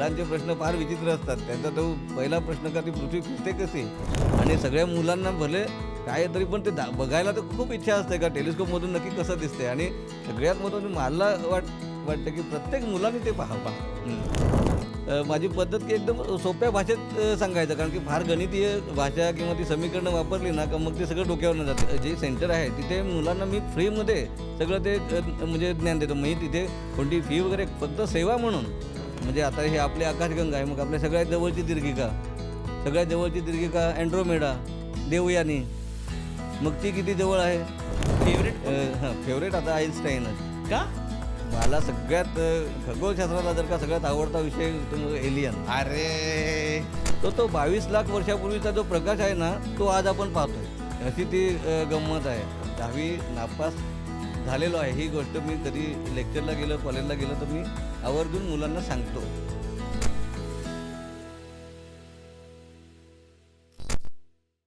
मुलांचे प्रश्न फार विचित्र असतात. त्यांचा तो पहिला प्रश्न का ती पृथ्वी फिरते कसे आणि सगळ्या मुलांना भले काय तरी पण ते दा- बघायला तर खूप इच्छा असते का? टेलिस्कोपमधून नक्की कसं दिसते आणि सगळ्यात महत्त्वाचं मला वाट वाटतं की प्रत्येक मुलांनी ते पाहा पहा. माझी पद्धत की एकदम सोप्या भाषेत सांगायचं. कारण की फार गणितीय भाषा किंवा ती समीकरणं वापरली ना का मग ते सगळं डोक्यावर जातं. जे सेंटर आहे तिथे मुलांना मी फ्रीमध्ये सगळं ते म्हणजे ज्ञान देतो. मी तिथे कोणती फी वगैरे फक्त सेवा म्हणून म्हणजे आता हे आपली आकाशगंगा आहे मग आपल्या सगळ्यात जवळची दीर्घिका. सगळ्यात जवळची दीर्घिका अँड्रोमेडा देवयानी. मग ती किती जवळ आहे? फेवरेट हां फेवरेट आता आईन्स्टाईनच. का? मला सगळ्यात खगोलशास्त्राला जर का सगळ्यात आवडता विषय तो एलियन अरे! तो तो बावीस लाख वर्षापूर्वीचा जो प्रकाश आहे ना तो आज आपण पाहतोय. अशी ती गंमत आहे. दहावी नापास झालेलो आहे. ही गोष्ट मी कधी लेक्चरला गेलो कॉलेजला गेलो तर मी आवर्जून मुलांना सांगतो.